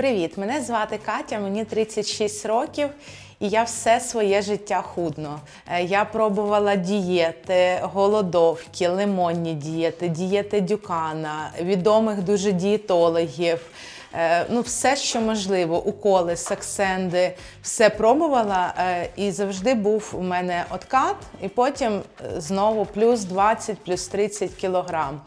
Привіт, мене звати Катя, мені 36 років. І я все своє життя худну. Е, Я пробувала дієти, голодовки, лимонні дієти, дієти Дюкана, відомих дуже дієтологів. Е, Ну, все, що можливо, уколи, саксенди, все пробувала, е, і завжди був у мене откат, і потім знову плюс 20, плюс 30 кілограм.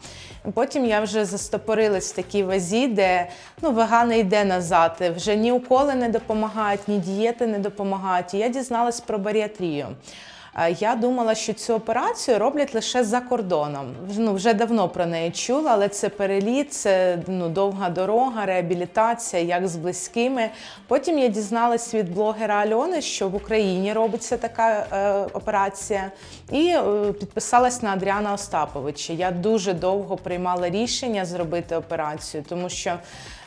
Потім я вже застопорилась в такій вазі, де ну, вага не йде назад. Вже ні уколи не допомагають, ні дієти не допомагають. І я дізналась про баріатрію. Я думала, що цю операцію роблять лише за кордоном. Ну, вже давно про неї чула, але це переліт, це ну, довга дорога, реабілітація, як з близькими. Потім я дізналась від блогера Альони, що в Україні робиться така е, операція, і е, підписалась на Адріана Остаповича. Я дуже довго приймала рішення зробити операцію, тому що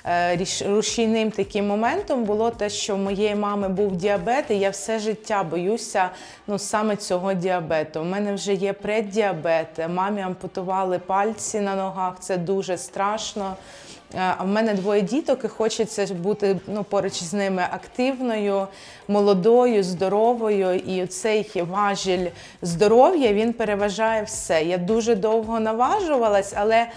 е, рушійним таким моментом було те, що в моєї мами був діабет, і я все життя боюся ну, саме цього діабету. У мене вже є преддіабет, мамі ампутували пальці на ногах, це дуже страшно. Е, А в мене двоє діток, і хочеться бути ну, поруч з ними активною, молодою, здоровою. І цей важіль здоров'я він переважає все. Я дуже довго наважувалась, але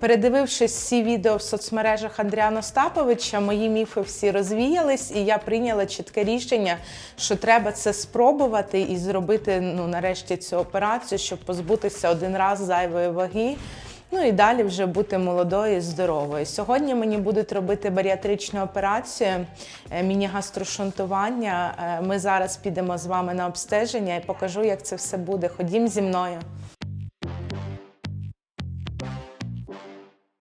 передивившись всі відео в соцмережах Андріана Остаповича, мої міфи всі розвіялись, і я прийняла чітке рішення, що треба це спробувати і зробити ну, нарешті цю операцію, щоб позбутися один раз зайвої ваги. Ну і далі вже бути молодою і здоровою. Сьогодні мені будуть робити баріатричну операцію, е, міні-гастрошунтування. Е, Ми зараз підемо з вами на обстеження і покажу, як це все буде. Ходім зі мною.